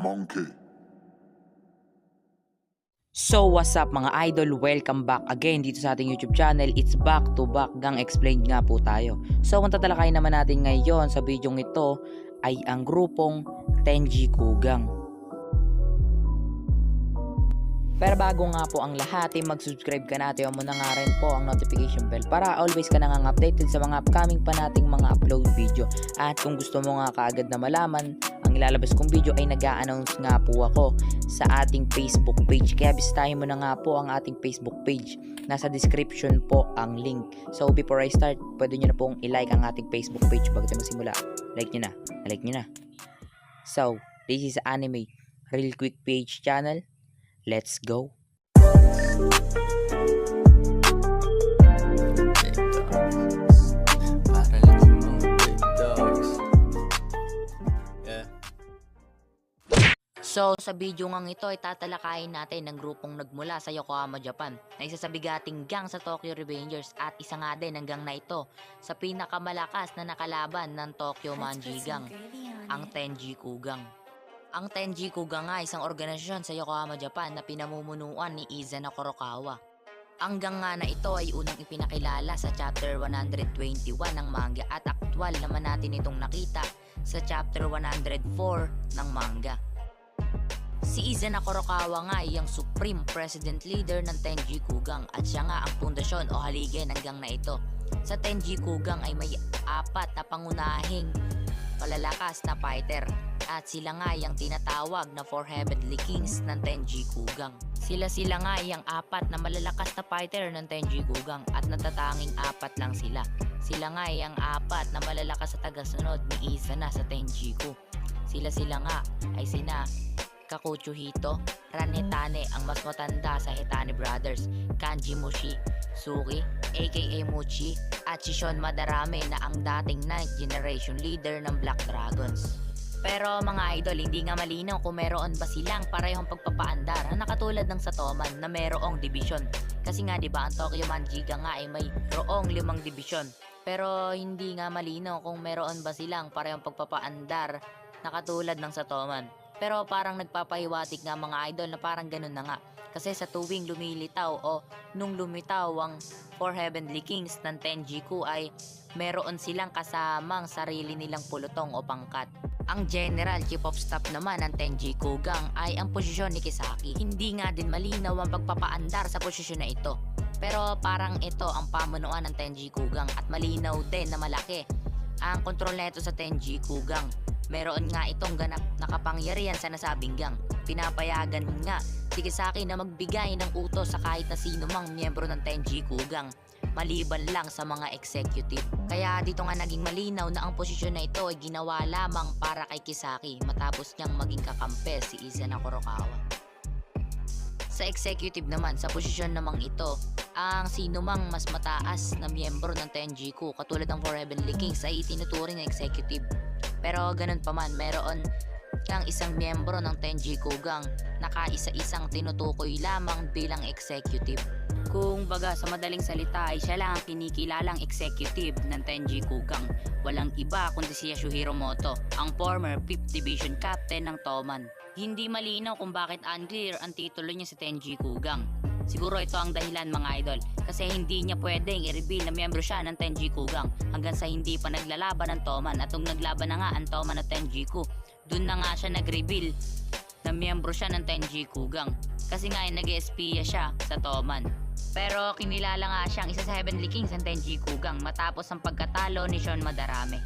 Monkey. So what's up mga idol, welcome back again dito sa ating YouTube channel. It's back to back, gang explained nga po tayo. So kung tatalakayin naman natin ngayon sa video ito ay ang grupong Tenji Kugang. Pero bago nga po ang lahat ay mag-subscribe ka natin. O muna nga rin po ang notification bell para always ka nang updated sa mga upcoming pa nating mga upload video. At kung gusto mo nga kaagad na malaman ang ilalabas kong video ay nag announce nga po ako sa ating Facebook page. Kaya bisitahin mo na nga po ang ating Facebook page. Nasa description po ang link. So before I start, pwede nyo na pong i-like ang ating Facebook page bago tayo magsimula. Like nyo na. Like nyo na. So, this is Anime Real Quick Page channel. Let's go. Big So, sa video ngang ito ay tatalakayin natin ng grupong nagmula sa Yokohama, Japan na isa sa bigating gang sa Tokyo Revengers at isa nga din ang gang na ito sa pinakamalakas na nakalaban ng Tokyo Manji Gang, ang Tenji Kugang. Ang Tenji Kugang nga ay isang organisasyon sa Yokohama, Japan na pinamumunuan ni Izana Kurokawa. Ang gang nga na ito ay unang ipinakilala sa chapter 121 ng manga at aktwal naman natin itong nakita sa chapter 104 ng manga. Si Izana Kurokawa nga ay ang Supreme President Leader ng Tenji Kugang at siya nga ang pundasyon o haligi ng gang na ito. Sa Tenji Kugang ay may apat na pangunahing palalakas na fighter at sila nga ay ang tinatawag na Four Heavenly Kings ng Tenji Kugang. Sila sila nga ay ang apat na malalakas na fighter ng Tenji Kugang at natatanging apat lang sila. Sila nga ay ang apat na malalakas sa tagasunod ni Izana sa Tenji Ku. Sila sila nga ay sina Kakucho Hito, Ran Hitane ang mas matanda sa Hitane Brothers, Kanji Mushi, Suki, aka Muchi, at si Shon Madarame na ang dating 9th generation leader ng Black Dragons. Pero mga idol, hindi nga malinaw kung meron ba silang parehong pagpapaandar na nakatulad ng sa Toman na merong division. Kasi nga 'di ba ang Tokyo Manjiga nga ay may roong limang division. Pero hindi nga malinaw kung meron ba silang parehong pagpapaandar na katulad ng sa Toman. Pero parang nagpapahiwatig nga mga idol na parang ganun na nga. Kasi sa tuwing lumilitaw o nung lumitaw ang Four Heavenly Kings ng Tenjiku ay meron silang kasamang sarili nilang pulutong o pangkat. Ang General Chief of Staff naman ng Tenjiku Gang ay ang posisyon ni Kisaki. Hindi nga din malinaw ang pagpapaandar sa posisyon na ito. Pero parang ito ang pamunuan ng Tenjiku Gang at malinaw din na malaki ang kontrol nito sa Tenjiku Gang. Meron nga itong ganap na kapangyarihan sa nasabing gang. Pinapayagan nga si Kisaki na magbigay ng utos sa kahit na sino mang miyembro ng Tenji Kugang maliban lang sa mga executive. Kaya dito nga naging malinaw na ang posisyon na ito ay ginawa lamang para kay Kisaki matapos niyang maging kakampi si Izana Kurokawa. Sa executive naman, sa posisyon namang ito, ang sino mang mas mataas na miyembro ng Tenjiku katulad ng Four Heavenly Kings ay itinuturing na executive. Pero ganun pa man, meron kang isang miyembro ng Tenjiku Gang na kaisa-isang tinutukoy lamang bilang executive. Kung baga sa madaling salita ay siya lang ang kinikilalang executive ng Tenjiku Gang. Walang iba kundi si Yasuhiro Moto, ang former 5th Division Captain ng Toman. Hindi malinaw kung bakit unclear ang titulo niya sa Tenjiku Gang. Siguro ito ang dahilan mga idol kasi hindi niya pwedeng i-reveal na miyembro siya ng Tenjiku Gang hanggang sa hindi pa naglalaban ng Toman at nung naglaban na nga ang Toman at Tenjiku, dun na nga siya nag-reveal na miyembro siya ng Tenjiku Gang kasi nga ay nag-espiya siya sa Toman. Pero kinilala nga siyang isa sa Heavenly Kings ng Tenjiku Gang matapos ang pagkatalo ni Shon Madarame.